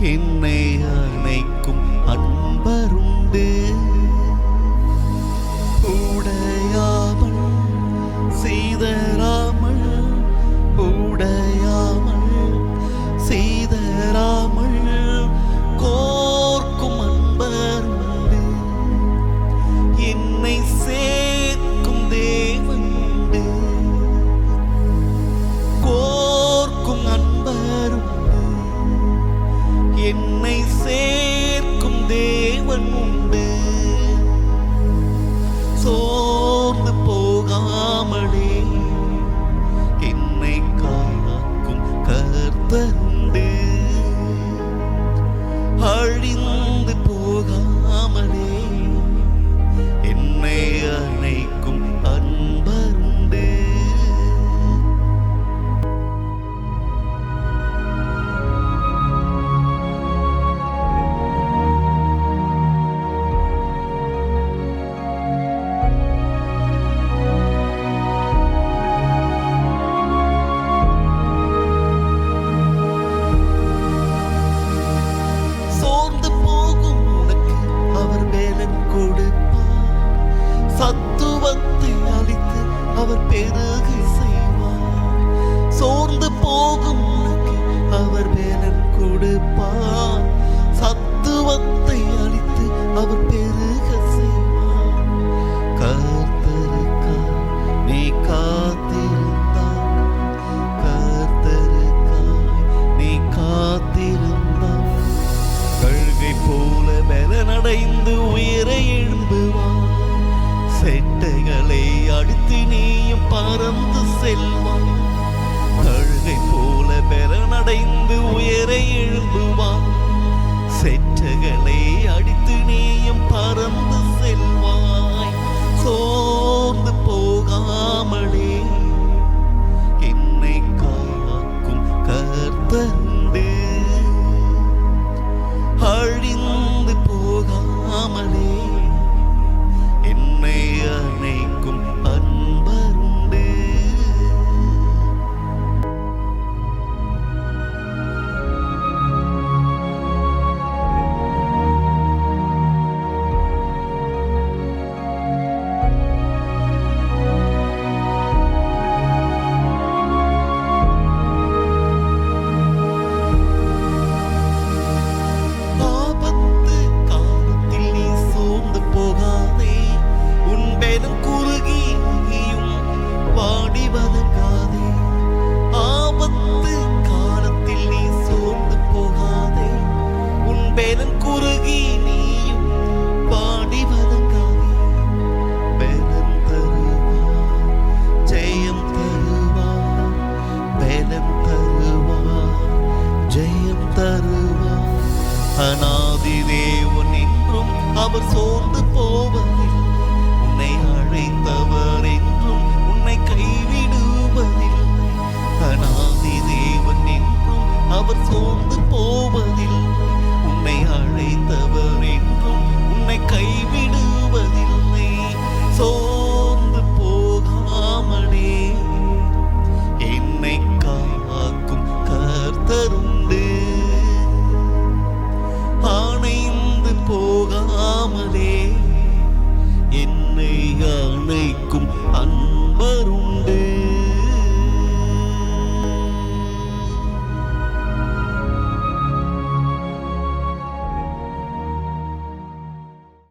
என்னை அணை dirty சத்துவத்தை அளித்து அவர் பெருகை செய்வார். சோர்ந்து போகும் அவர் வேலன் கொடுப்பார். சத்துவத்தை அளித்து அவர் பெருக செய்வார். கர்த்தருக்கா நீ காத்தீர். அடுத்து நீயும் பறந்து செல்வாய். சோர்ந்து போவதில் உன்னை அழைத்தவர் என்றும் உன்னை கைவிடுவதில் அநாதி தேவன் என்றும் அவர் சோர்ந்து போவதில் உன்னை அழைத்தவர் நாமதே என்னை அணைக்கும்